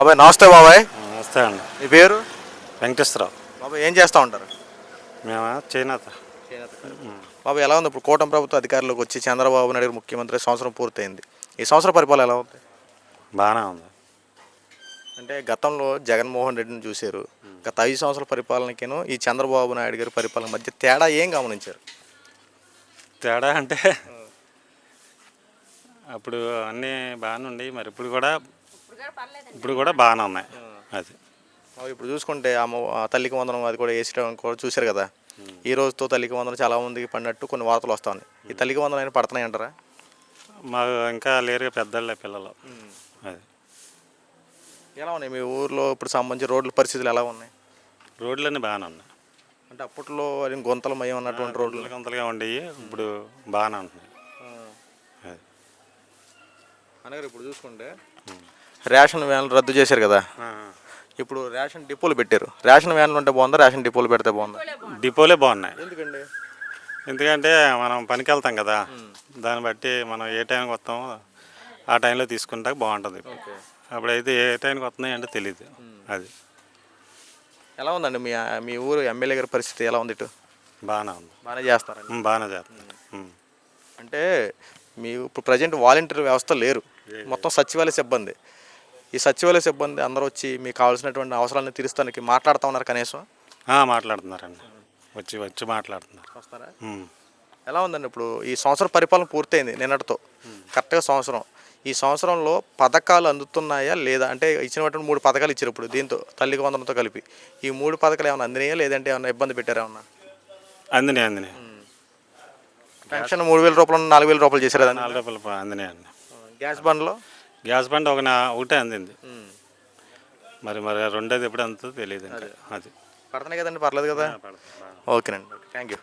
బాబాయ్ నమస్తే బాబాయ్. నమస్తే అండి. మీ పేరు? వెంకటేశ్వరరావు. బాబాయ్ ఏం చేస్తూ ఉంటారు? మేము? చేనేత. బాబాయ్ ఎలా ఉంది ఇప్పుడు కూటమి ప్రభుత్వ అధికారంలోకి వచ్చి చంద్రబాబు నాయుడు గారు ముఖ్యమంత్రి సంవత్సరం పూర్తయింది. ఈ సంవత్సరం పరిపాలన ఎలా ఉంది? బాగానే ఉంది. అంటే గతంలో జగన్మోహన్ రెడ్డిని చూశారు. గత ఐదు సంవత్సరాల పరిపాలనకిను ఈ చంద్రబాబు నాయుడు గారి పరిపాలన మధ్య తేడా ఏం గమనించారు? తేడా అంటే అప్పుడు అన్నీ బాగానే ఉండి మరి ఇప్పుడు కూడా ఇప్పుడు కూడా బాగానే ఉన్నాయి. అది. ఇప్పుడు చూసుకుంటే అమ్మ ఆ తల్లికి వందనం అది కూడా వేసడం కూడా చూశారు కదా? ఈ రోజుతో తల్లికి వందనం చాలా మందికి పడినట్టు కొన్ని వార్తలు వస్తా ఉన్నాయి ఈ తల్లికి వందనం అయినా పడుతున్నాయి అంటారా? మాకు ఇంకా లేరుగా పెద్దళ్ళే పిల్లలు. అది. ఎలా ఉన్నాయి? మీ ఊర్లో ఇప్పుడు సంబంధించి రోడ్ల పరిస్థితులు ఎలా ఉన్నాయి? రోడ్లన్నీ బాగానే ఉన్నాయి. అంటే అప్పట్లో అది గుంతలమయం అన్నటువంటి రోడ్లు రోడ్లు. కొంతలుగా ఉండేవి. ఇప్పుడు బాగానే ఉంటున్నాయి అనగారు ఇప్పుడు చూసుకుంటే రేషన్ వ్యాన్లు రద్దు చేశారు కదా. ఇప్పుడు రేషన్ డిపోలు పెట్టారు. రేషన్ వ్యాన్లు ఉంటే బాగుందా? రేషన్ డిపోలు పెడితే బాగుందా? డిపోలే బాగున్నాయి. ఎందుకండి? ఎందుకంటే మనం పనికి వెళ్తాం కదా దాన్ని బట్టి మనం ఏ టైంకి వస్తామో ఆ టైంలో తీసుకుంటే బాగుంటుంది. అప్పుడైతే ఏ టైంకి వస్తున్నాయి అంటే తెలియదు అది. ఎలా ఉందండి మీ మీ ఊరు ఎమ్మెల్యే గారి పరిస్థితి ఎలా ఉంది ఇటు? బాగానే ఉంది. బాగానే చేస్తారండి ఉమ్, బాగానే చేస్తుంది ఉమ్. అంటే మీ ఇప్పుడు ప్రజెంట్ వాలంటీర్ వ్యవస్థ లేరు. మొత్తం సచివాలయ సిబ్బంది. ఈ సచివాలయ సిబ్బంది అందరూ వచ్చి మీకు కావాల్సినటువంటి అవసరాలను తీరుస్తానికి మాట్లాడుతూ ఉన్నారు కనీసం? మాట్లాడుతున్నారండి. వచ్చి వచ్చి మాట్లాడుతున్నారు. వస్తారా. ఎలా ఉందండి ఇప్పుడు ఈ సంవత్సరం పరిపాలన పూర్తయింది నిన్నటితో? కరెక్ట్గా సంవత్సరం. ఈ సంవత్సరంలో పథకాలు అందుతున్నాయా లేదా? అంటే ఇచ్చినటువంటి మూడు పథకాలు ఇచ్చారు ఇప్పుడు దీంతో తల్లికి వందనంతో కలిపి. ఈ మూడు పథకాలు ఏమైనా అందినాయా లేదంటే ఏమైనా ఇబ్బంది పెట్టారా ఏమన్నా? అందినాయి అందినాయి. పెన్షన్ మూడు వేల రూపాయలు నాలుగు వేల రూపాయలు చేశారు నాలుగు రూపాయలు అందినాయి అండి గ్యాస్ బండ్లో? గ్యాస్ బండ్ ఒక నా- ఒకటే అందింది. మరి మరి రెండోది ఎప్పుడు అందుతుందో తెలియదు అది. పడుతున్నాయి కదండి పర్లేదు కదా. ఓకేనండి థ్యాంక్ యూ.